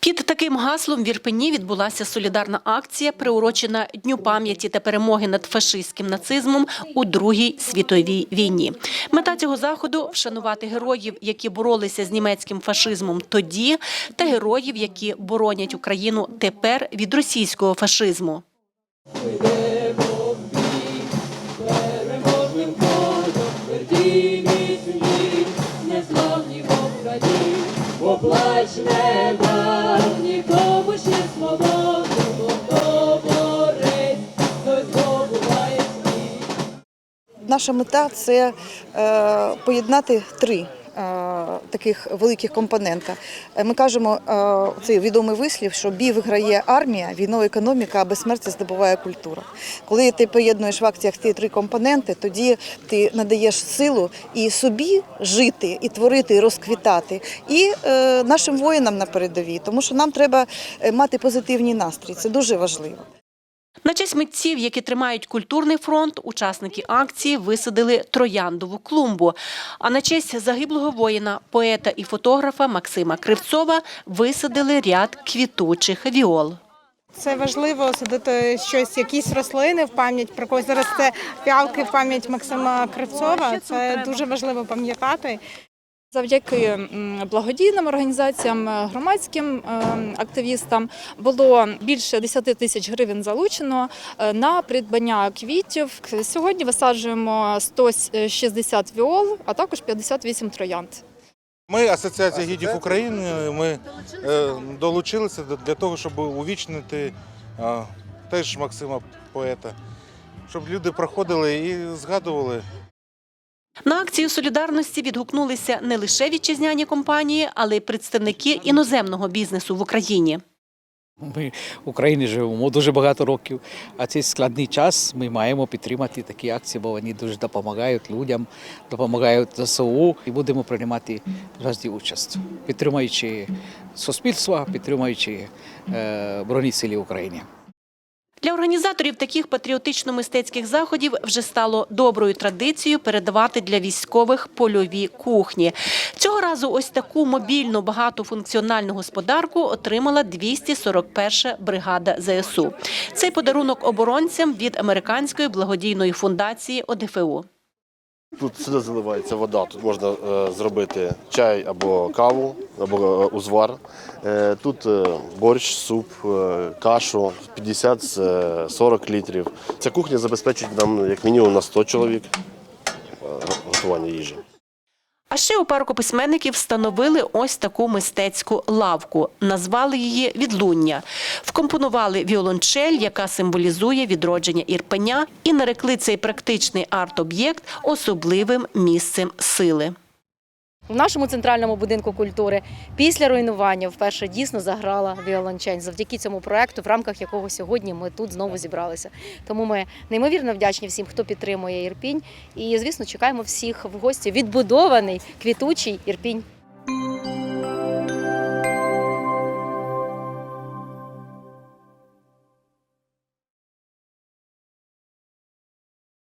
Під таким гаслом в Ірпені відбулася солідарна акція, приурочена Дню пам'яті та перемоги над фашистським нацизмом у Другій світовій війні. Мета цього заходу вшанувати героїв, які боролися з німецьким фашизмом тоді, та героїв, які боронять Україну тепер від російського фашизму. переможним ходом, твердій Наша мета це е, поєднати три. е, Таких великих компонента. Е, Ми кажемо цей відомий вислів, що бій виграє армія, війною економіка, а безсмертя здобуває культура. Коли ти поєднуєш в акціях ці три компоненти, тоді ти надаєш силу і собі жити, і творити, і розквітати, і нашим воїнам на передовій, тому що нам треба мати позитивний настрій. Це дуже важливо. На честь митців, які тримають культурний фронт, учасники акції висадили трояндову клумбу. А на честь загиблого воїна, поета і фотографа Максима Кривцова висадили ряд квітучих віол. Це важливо садити щось, якісь рослини в пам'ять про когось. Зараз це фіалки в пам'ять Максима Кривцова. Це дуже важливо пам'ятати. Завдяки благодійним організаціям, е, громадським е, активістам було більше 10 тисяч гривень залучено е, на придбання квітів. Сьогодні висаджуємо 160 віол, а також 58 троянд. Ми, Асоціація гідів України, ми долучилися для того, щоб увічнити теж Максима поета, щоб люди проходили і згадували На акцію солідарності відгукнулися не лише вітчизняні компанії, але й представники іноземного бізнесу в Україні. Ми в Україні живемо дуже багато років, а цей складний час ми маємо підтримати такі акції, бо вони дуже допомагають людям, допомагають ЗСУ і будемо приймати завжди участь, підтримуючи суспільство, підтримуючи е, Збройні сили України. Для організаторів таких патріотично-мистецьких заходів вже стало доброю традицією передавати для військових польові кухні. Цього разу ось таку мобільну багатофункціональну господарку отримала 241 бригада ЗСУ. Цей подарунок оборонцям від американської благодійної фундації ОДФУ. Тут сюди заливається вода, тут можна е, зробити чай або каву, або е, узвар. Е, тут борщ, суп, кашу 50-40 літрів. Ця кухня забезпечить нам як мінімум на 100 чоловік готування їжі. Ще у парку письменників встановили ось таку мистецьку лавку. Назвали її «Відлуння». Вкомпонували віолончель, яка символізує відродження Ірпеня, і нарекли цей практичний арт-об'єкт особливим місцем сили. В нашому центральному будинку культури після руйнування вперше дійсно заграла віолончень завдяки цьому проекту, в рамках якого сьогодні ми тут знову зібралися. Тому ми неймовірно вдячні всім, хто підтримує Ірпінь. І, звісно, чекаємо всіх в гості. Відбудований квітучий Ірпінь.